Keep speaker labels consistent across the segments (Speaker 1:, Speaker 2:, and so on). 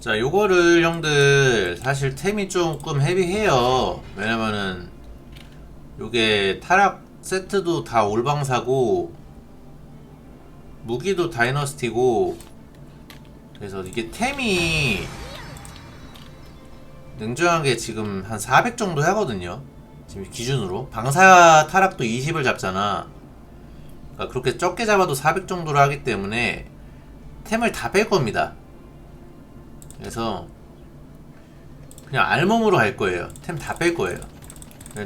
Speaker 1: 자, 요거를 형들 사실 템이 조금 헤비해요. 왜냐면은 요게 타락 세트도 다 올방사고 무기도 다이너스티고 그래서 이게 템이 냉정하게 지금 한 400 정도 하거든요. 지금 기준으로 방사 타락도 20을 잡잖아. 그러니까 그렇게 적게 잡아도 400 정도로 하기 때문에 템을 다 뺄 겁니다. 그래서 그냥 알몸으로 갈 거예요. 템 다 뺄 거예요.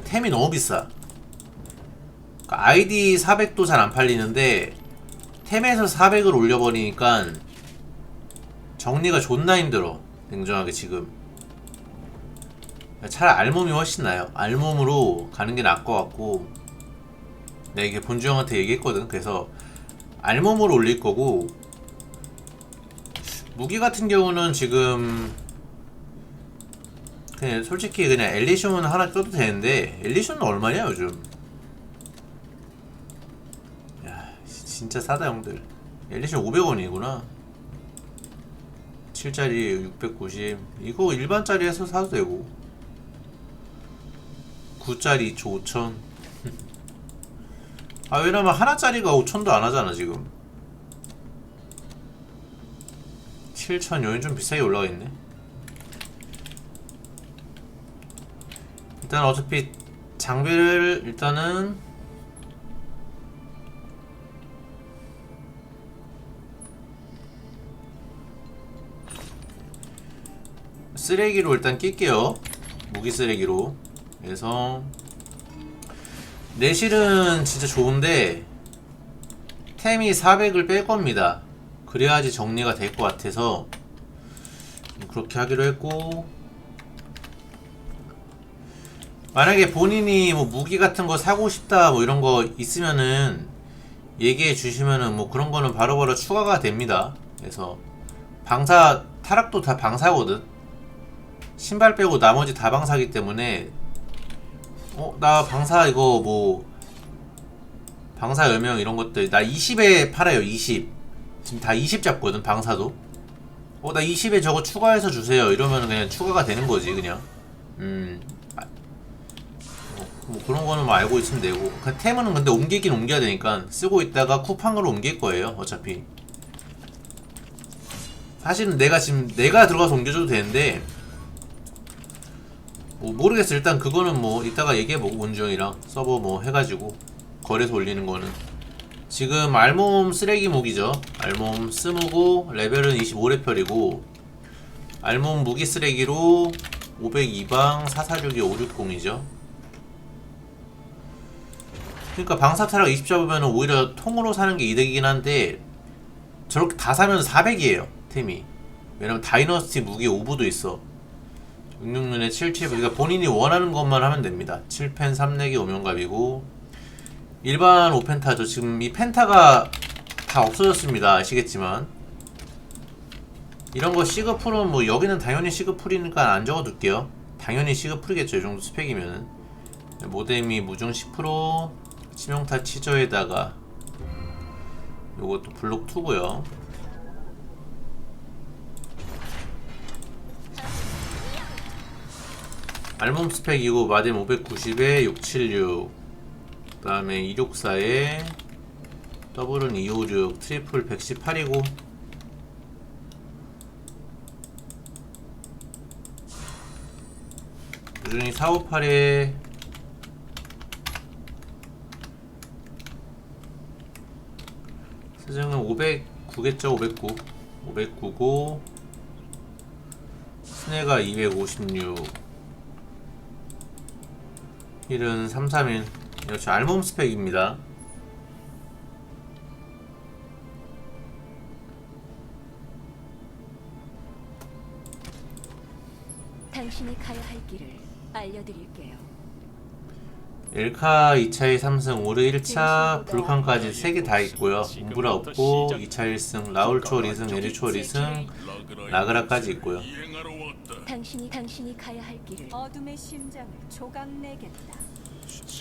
Speaker 1: 템이 너무 비싸. 그러니까 아이디 400도 잘 안 팔리는데 템에서 400을 올려버리니까 정리가 존나 힘들어. 냉정하게 지금. 차라리 알몸이 훨씬 나아요. 알몸으로 가는 게 나을 것 같고 내가 이게 본주 형한테 얘기했거든. 그래서 알몸으로 올릴 거고 무기 같은 경우는 지금 그냥 솔직히 그냥 엘리숑은 하나 껴도 되는데 엘리숑은 얼마냐 요즘? 야 시- 진짜 싸다 형들. 엘리숑 500원이구나. 7짜리 690 이거 일반짜리에서 사도 되고. 9짜리 2초 5천. 아 왜냐면 하나짜리가 5천도 안 하잖아 지금 7천 여긴 좀 비싸게 올라가 있네. 일단 어차피 장비를 일단은 쓰레기로 일단 낄게요. 무기 쓰레기로. 그래서 내실은 진짜 좋은데 템이 400을 뺄 겁니다. 그래야지 정리가 될 것 같아서 그렇게 하기로 했고 만약에 본인이 뭐 무기 같은 거 사고 싶다 뭐 이런 거 있으면은 얘기해 주시면은 뭐 그런 거는 바로 바로 추가가 됩니다. 그래서 방사 타락도 다 방사거든. 신발 빼고 나머지 다 방사기 때문에 어 나 방사 이거 뭐 방사 열명 이런 것들 나 20에 팔아요 20 지금 다 20 잡거든 방사도. 어 나 20에 저거 추가해서 주세요. 이러면 그냥 추가가 되는 거지 그냥. 음. 아, 어, 뭐 그런 거는 뭐 알고 있으면 되고. 그 템은 근데 옮기긴 옮겨야 되니까 쓰고 있다가 쿠팡으로 옮길 거예요 어차피. 사실은 내가 지금 내가 들어가서 옮겨줘도 되는데 뭐 모르겠어. 일단 그거는 뭐 이따가 얘기해보고 원주형이랑 서버 뭐 해가지고 거래소 올리는 거는 지금 알몸 쓰레기 무기죠. 알몸 스무고 레벨은 25레펠이고 알몸 무기 쓰레기로 502방 446이 560이죠. 그러니까 방사타락 20 잡으면 오히려 통으로 사는 게 이득이긴 한데 저렇게 다 사면 400이에요 템이. 왜냐면 다이너스티 무기 오브도 있어. 66눈에 77 그러니까 본인이 원하는 것만 하면 됩니다. 7펜 3내기 오명갑이고 일반 오펜타죠. 지금 이 펜타가 다 없어졌습니다. 아시겠지만. 이런 거 시그풀은 뭐 여기는 당연히 시그풀이니까 안 적어둘게요. 당연히 시그풀이겠죠. 이 정도 스펙이면은. 모뎀이 무중 10% 치명타 치저에다가 요것도 블록 2고요. 알몸 스펙이고 마뎀 590에 676 그 다음에 264에 더블은 256 트리플 118이고 꾸준히 458에 수정은 509겠죠 509 509고 스네가 256 힐은 331 역시 알몸 스펙입니다.
Speaker 2: 당신이 가야 할 길을 알려드릴게요.
Speaker 1: 엘카 2차 3승 오르 1차 불칸까지 3개 다 있고요. um브라 없고 2차 1승 라울초 2승 에리초 2승 라그라까지 있고요.
Speaker 2: 당신이 당신이 가야 할 길을
Speaker 3: 어둠의 심장을 조각내겠다.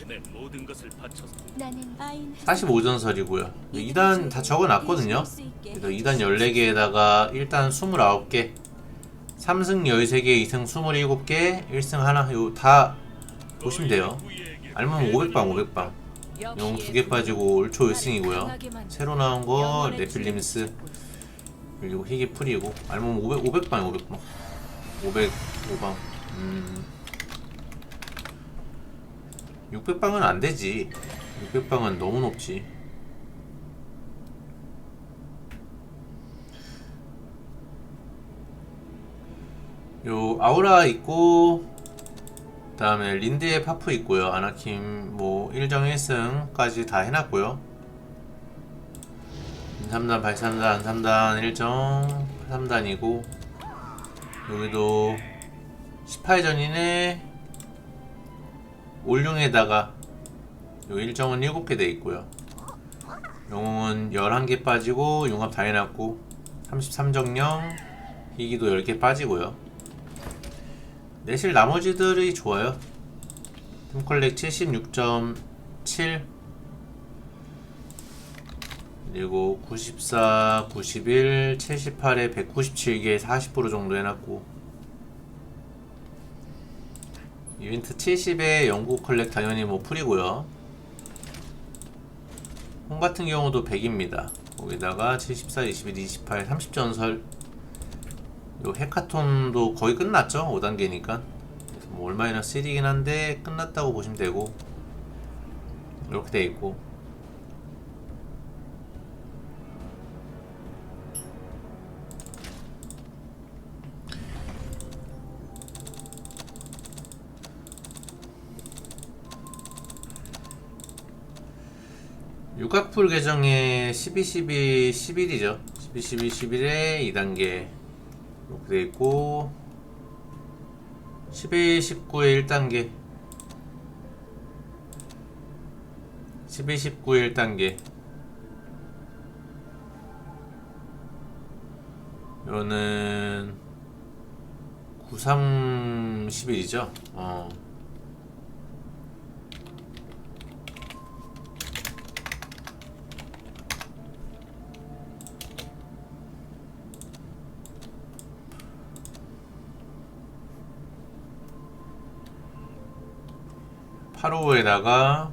Speaker 4: 내 모든 것을 바쳐서
Speaker 2: 나는
Speaker 3: 아인
Speaker 1: 45전설이고요 2단 다 적어놨거든요 그래서 2단 14개에다가 1단 29개 3승 13개, 2승 27개, 1승 하나 요 다 보시면 돼요. 알면 500방 500방. 용 두 개 빠지고 올초 1승이고요. 새로 나온 거 네필림스 그리고 희귀 풀이고 알면 500 500방 500방. 505방. 음. 600방은 안 되지. 600방은 너무 높지. 요 아우라 있고 그다음에 린드의 파프 있고요. 아나킴 뭐 1정 1승까지 다 해놨고요. 3단, 8 3단, 3단 1정 3단이고 여기도 18전이네 올룡에다가 요 1정은 7개 돼 있고요. 영웅은 11개 빠지고 융합 다 해놨고 33정령 희기도 10개 빠지고요. 내실 나머지들이 좋아요. 팀컬렉 76.7 그리고 94, 91, 78에 197개 40% 정도 해놨고 이벤트 70에 영국 컬렉 당연히 뭐 풀이고요. 홈 같은 경우도 100입니다. 거기다가 74, 21, 28, 30전설 요 헤카톤도 거의 끝났죠 5단계니까 그래서 뭐 올마이너스 1이긴 한데 끝났다고 보시면 되고 이렇게 돼 있고 육각풀 계정에 12, 12, 11이죠. 12, 12, 11에 2단계 이렇게 돼 있고 11, 19의 1단계. 11, 19의 1단계. 이거는 93, 11이죠. 어. 팔호에다가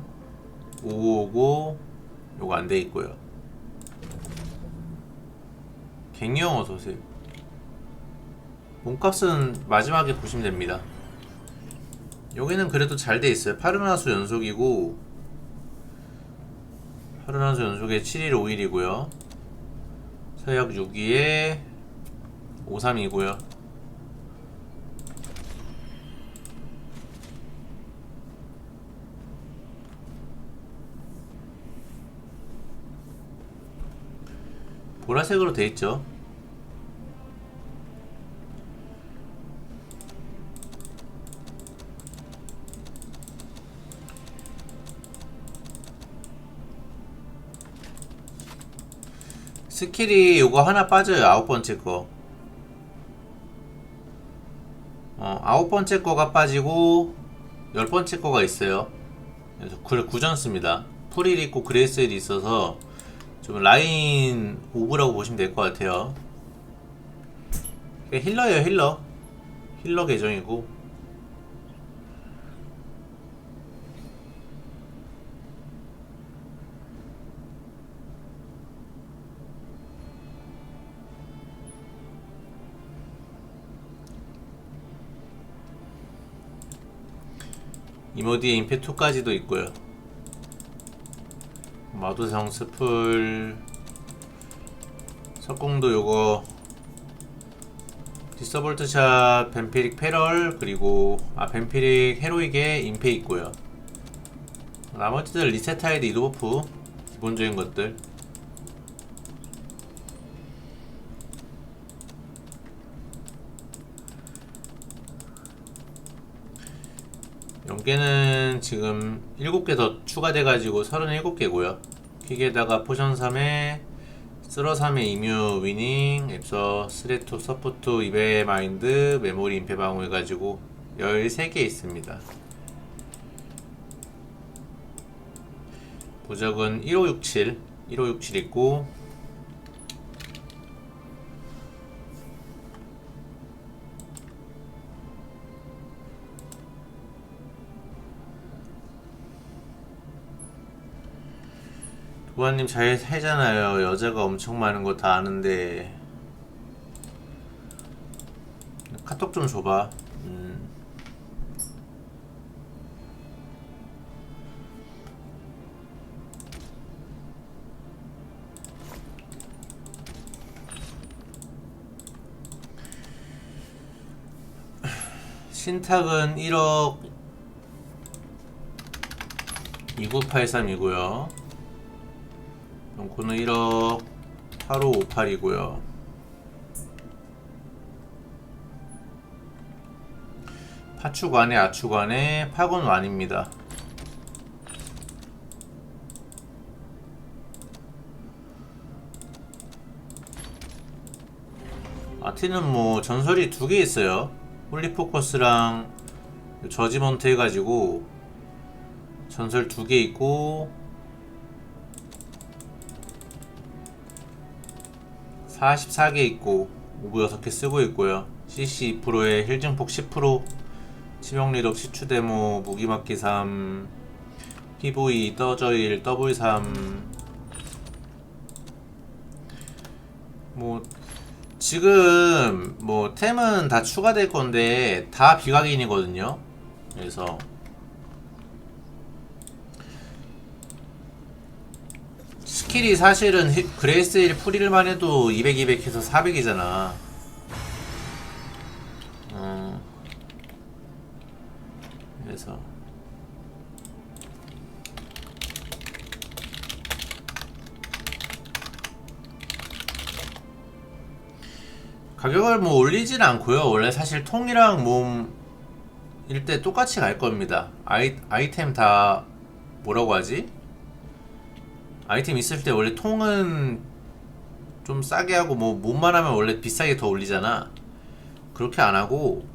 Speaker 1: 555 요거 안 돼 있고요. 어서 오세요. 몸값은 마지막에 보시면 됩니다. 여기는 그래도 잘 돼 있어요. 파르나수 연속이고 파르나수 연속에 7일 5일이고요. 서약 6위에 53이고요. 보라색으로 돼 있죠. 스킬이 요거 하나 빠져요. 아홉 번째 거. 어, 아홉 번째 거가 빠지고 열 번째 거가 있어요. 그래서 구, 구전 씁니다. 프릴 있고 그레이스일이 있어서 좀 라인 오브라고 보시면 될 것 같아요. 이게 힐러예요, 힐러. 힐러 계정이고. 이모디에 임페2까지도 있고요. 마도성 스풀 석공도 요거 디서볼트샷 뱀피릭 패럴 그리고 아 뱀피릭 헤로익에 임페 있고요. 나머지들 리세타이드 이도버프 기본적인 것들. 연계는 지금 7개 더 추가돼가지고 37개고요. 퀵에다가 포션 3에 쓰러 3에 이뮤 위닝, 앱서 스레토 서포트 이베 마인드 메모리 임페 방어 해가지고 13개 있습니다. 보적은 1567, 1567 있고 부하님 잘 살잖아요. 여자가 엄청 많은 거 다 아는데. 카톡 좀 줘봐. 음. 신탁은 1억 2983이고요. 연코는 1억 8558이고요. 파축안에 아축안에 파곤완입니다. 아티는 뭐 전설이 두 개 있어요. 홀리포커스랑 저지먼트 해가지고 전설 두 개 있고 44개 있고 오브 6개 쓰고 있고요. CC 2%에 힐 증폭 10% 치명리력 시추 데모 무기막기 3 PV 떠저일 더블 3뭐 지금 뭐 템은 다 추가될 건데 다 비각인이거든요. 그래서 스킬이 사실은 히- 그레이스 1 풀일만 해도 200, 200 해서 400이잖아. 어. 그래서 가격을 뭐 올리진 않고요. 원래 사실 통이랑 몸일 때 똑같이 갈 겁니다. 아이, 아이템 다 뭐라고 하지? 아이템 있을 때 원래 통은 좀 싸게 하고 뭐 몸만 하면 원래 비싸게 더 올리잖아. 그렇게 안 하고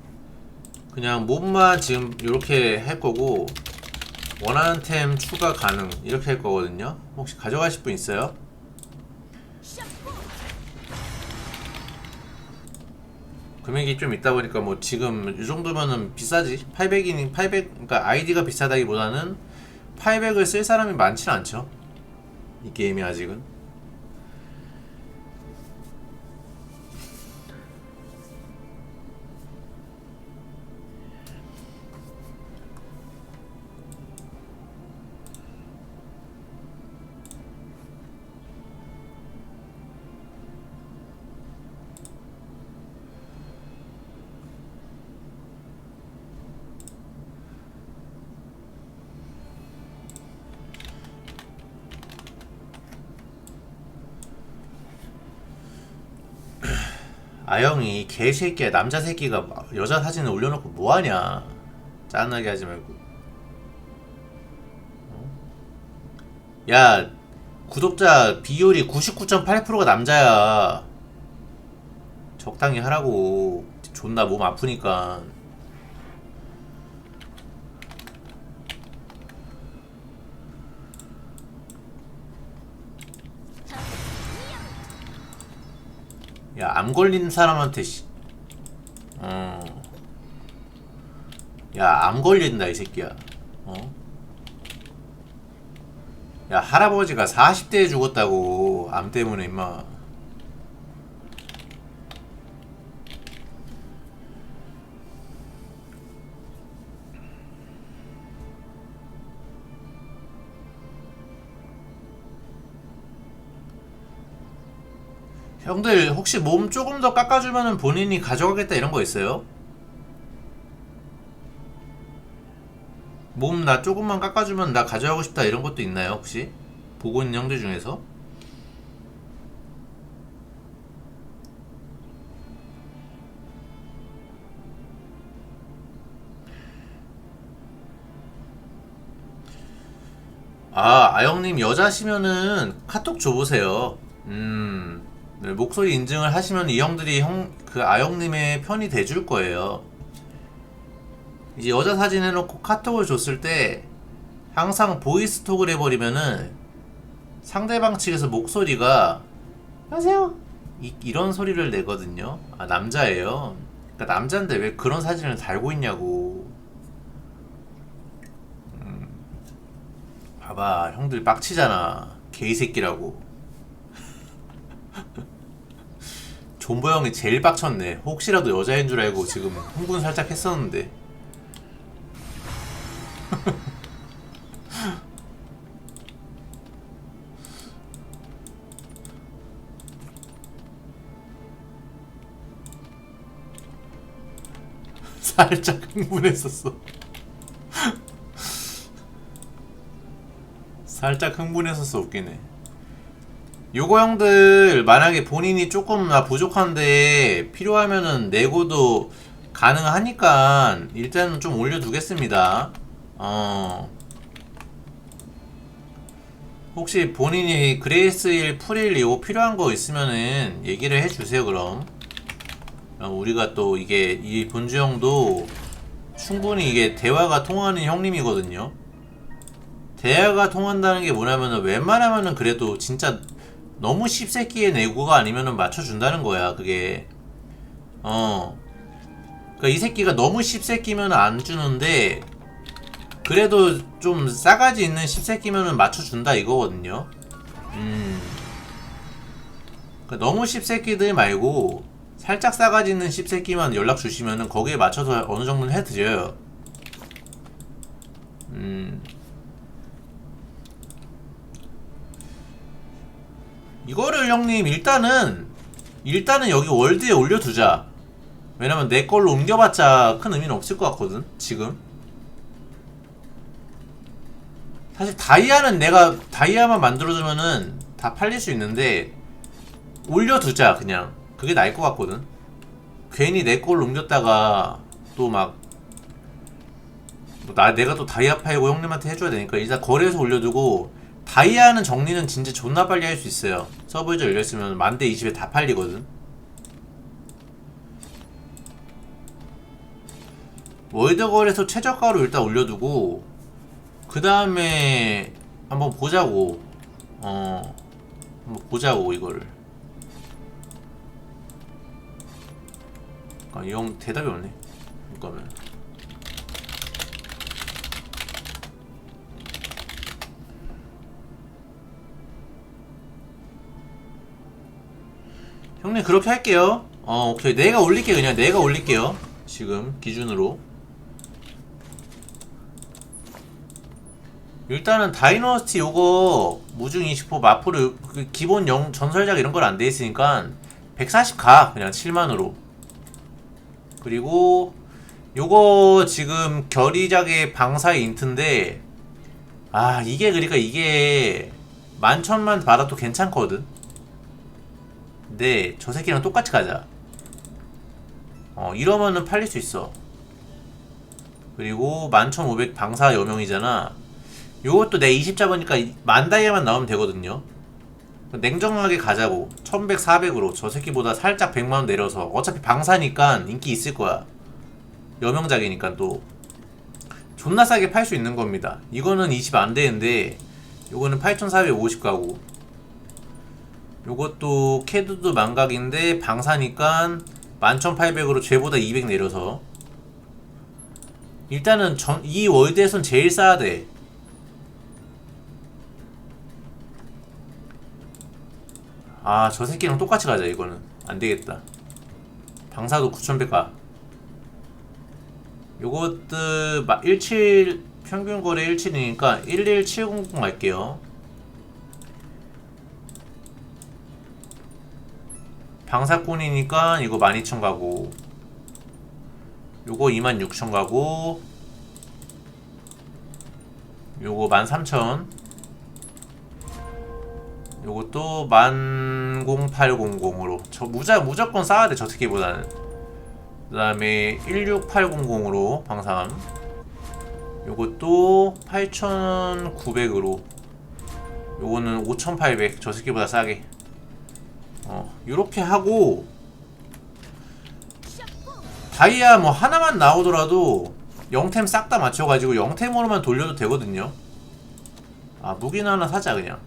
Speaker 1: 그냥 몸만 지금 이렇게 할 거고 원하는 템 추가 가능 이렇게 할 거거든요. 혹시 가져가실 분 있어요? 금액이 좀 있다 보니까 뭐 지금 이 정도면은 비싸지 800이니 800 그러니까 아이디가 비싸다기보다는 800을 쓸 사람이 많지는 않죠 이 게임이 아직은 아영이 개새끼야. 남자 새끼가 여자 사진을 올려놓고 뭐하냐. 짜증나게 하지 말고. 어? 야 구독자 비율이 99.8%가 남자야. 적당히 하라고. 존나 몸 아프니까 야, 암 걸린 사람한테 씨. 어. 야, 암 걸린다 이 새끼야. 어? 야, 할아버지가 40대에 죽었다고. 암 때문에 임마. 형들 혹시 몸 조금 더 깎아주면은 본인이 가져가겠다 이런 거 있어요? 몸 나 조금만 깎아주면 나 가져가고 싶다 이런 것도 있나요 혹시? 보고 있는 형들 중에서? 아, 아영님 여자시면은 카톡 줘보세요. 음, 네, 목소리 인증을 하시면 이 형들이 형, 그 아영님의 편이 돼줄 거예요. 이제 여자 사진 해놓고 카톡을 줬을 때 항상 보이스톡을 해버리면은 상대방 측에서 목소리가 안녕하세요 이, 이런 소리를 내거든요. 아 남자예요. 그러니까 남자인데 왜 그런 사진을 달고 있냐고. 음, 봐봐 형들 빡치잖아. 개이 새끼라고 존버 형이 제일 빡쳤네. 혹시라도 여자인 줄 알고 지금 흥분 살짝 했었는데. 살짝 흥분했었어. 살짝 흥분했었어 웃기네 요거 형들 만약에 본인이 조금 나 부족한데 필요하면은 내고도 가능하니까 일단은 좀 올려두겠습니다. 어. 혹시 본인이 그레이스일 풀일 이거 필요한 거 있으면은 얘기를 해주세요 그럼. 어, 우리가 또 이게 이 본주 형도 충분히 이게 대화가 통하는 형님이거든요. 대화가 통한다는 게 뭐냐면은 웬만하면은 그래도 진짜 너무 씹새끼의 내고가 아니면은 맞춰준다는 거야 그게. 어. 그러니까 이 새끼가 너무 씹새끼면 안 주는데 그래도 좀 싸가지 있는 씹새끼면은 맞춰준다 이거거든요. 음. 그러니까 너무 씹새끼들 말고 살짝 싸가지 있는 씹새끼만 연락 주시면은 거기에 맞춰서 어느 정도는 해드려요. 음 이거를 형님 일단은 일단은 여기 월드에 올려두자. 왜냐면 내 걸로 옮겨봤자 큰 의미는 없을 것 같거든 지금. 사실 다이아는 내가 다이아만 만들어주면은 다 팔릴 수 있는데 올려두자 그냥. 그게 나을 것 같거든. 괜히 내 걸로 옮겼다가 또막 뭐나 내가 또 다이아 팔고 형님한테 해줘야 되니까 일단 거래해서 올려두고 다이아는 정리는 진짜 존나 빨리 할 수 있어요. 이제 열렸으면 만대 20에 다 팔리거든. 월드 거래소 최저가로 일단 올려두고 그 다음에 한번 보자고. 어 한번 보자고 이거를. 아, 이형 대답이 없네 그러면 형님 그렇게 할게요. 어 오케이. 내가 올릴게 그냥. 내가 올릴게요. 지금 기준으로. 일단은 다이너스티 요거 무중 20% 마프를 그 기본 영 전설작 이런 걸 안 돼 있으니까 140 가 그냥 7만으로. 그리고 요거 지금 결의작의 방사의 인트인데 아 이게 그러니까 이게 만천만 받아도 괜찮거든 근데 저 새끼랑 똑같이 가자. 어 이러면은 팔릴 수 있어. 그리고 11,500 방사 여명이잖아. 요것도 내 20 잡으니까 만 다이아만 나오면 되거든요. 냉정하게 가자고. 1100, 400으로. 저 새끼보다 살짝 100만원 내려서. 어차피 방사니까 인기 있을 거야. 여명작이니까 또. 존나 싸게 팔 수 있는 겁니다. 이거는 20 안 되는데 요거는 8450 가고 요것도 캐드도 망각인데 방사니까 11800으로 쟤보다 200 내려서 일단은 전, 이 월드에선 제일 싸야 돼 아, 저 새끼랑 똑같이 가자, 이거는. 안 되겠다. 방사도 9100가. 요것도 17, 평균 거래 17이니까 11700 갈게요. 방사꾼이니까 이거 12,000 가고. 요거 26,000 가고. 요거 13,000. 요것도 10800으로 저 무자, 무조건 싸야 돼저 새끼보다는 그 다음에 16800으로 방삼 요것도 8900으로 요거는 5800 저 새끼보다 싸게 어 요렇게 하고 다이아 뭐 하나만 나오더라도 영템 싹 다 맞춰가지고 영템으로만 돌려도 되거든요. 아 무기는 하나 사자 그냥.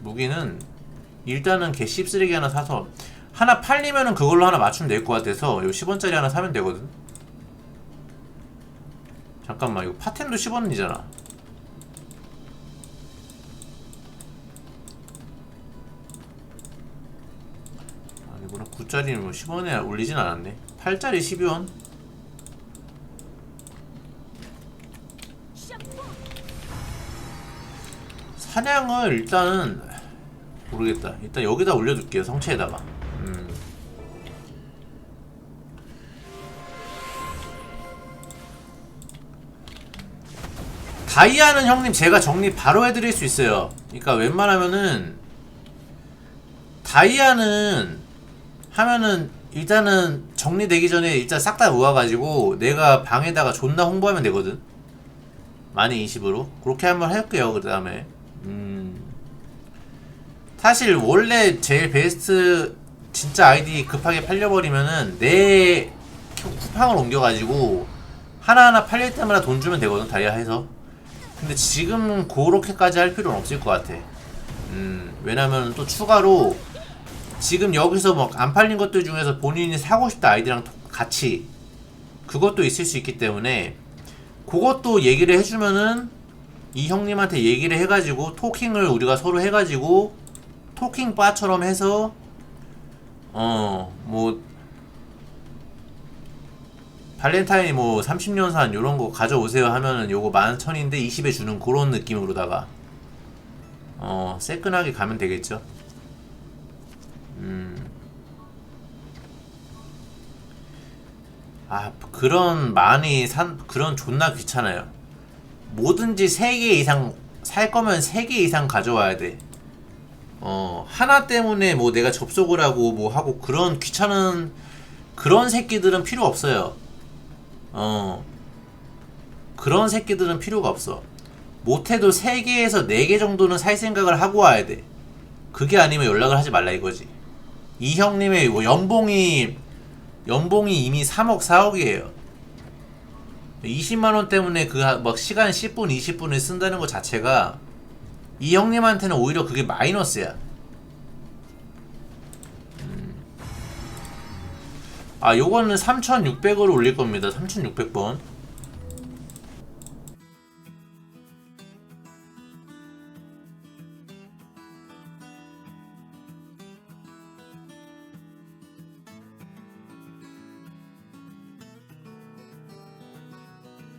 Speaker 1: 무기는 일단은 개 씹쓰레기 하나 사서 하나 팔리면은 그걸로 하나 맞추면 될 것 같아서 요 10원짜리 하나 사면 되거든. 잠깐만 이거 파템도 10원이잖아 9짜리 뭐 10원에 올리진 않았네. 8짜리 12원. 사냥을 일단은 모르겠다. 일단 여기다 올려둘게요 성체에다가. 음. 다이아는 형님 제가 정리 바로 해드릴 수 있어요. 그러니까 웬만하면은 다이아는 하면은 일단은 정리되기 전에 일단 싹 다 모아가지고 내가 방에다가 존나 홍보하면 되거든. 많이 20으로. 그렇게 한번 할게요 그 다음에. 음. 사실 원래 제일 베스트 진짜 아이디 급하게 팔려버리면은 내 쿠팡을 옮겨가지고 하나하나 팔릴 때마다 돈 주면 되거든 다이아 해서. 근데 지금 그렇게까지 할 필요는 없을 것 같아. 음 왜냐면 또 추가로 지금 여기서 막 안 팔린 것들 중에서 본인이 사고 싶다 아이디랑 같이 그것도 있을 수 있기 때문에 그것도 얘기를 해주면은 이 형님한테 얘기를 해가지고 토킹을 우리가 서로 해가지고 토킹 바처럼 해서 어 뭐 발렌타인이 뭐 30년산 요런 거 가져오세요 하면은 요거 11,000인데 20에 주는 그런 느낌으로다가 어 새끈하게 가면 되겠죠 음. 아, 그런 많이 산, 그런 존나 귀찮아요. 뭐든지 3개 이상, 살 거면 3개 이상 가져와야 돼. 어, 하나 때문에 뭐 내가 접속을 하고 뭐 하고 그런 귀찮은, 그런 새끼들은 필요 없어요. 어, 그런 새끼들은 필요가 없어. 못해도 3개에서 4개 정도는 살 생각을 하고 와야 돼. 그게 아니면 연락을 하지 말라 이거지. 이 형님의 뭐 연봉이 연봉이 이미 3억 4억이에요. 20만 원 때문에 그 막 시간 10분 20분을 쓴다는 것 자체가 이 형님한테는 오히려 그게 마이너스야. 음. 아, 요거는 3,600으로 올릴 겁니다. 3,600번.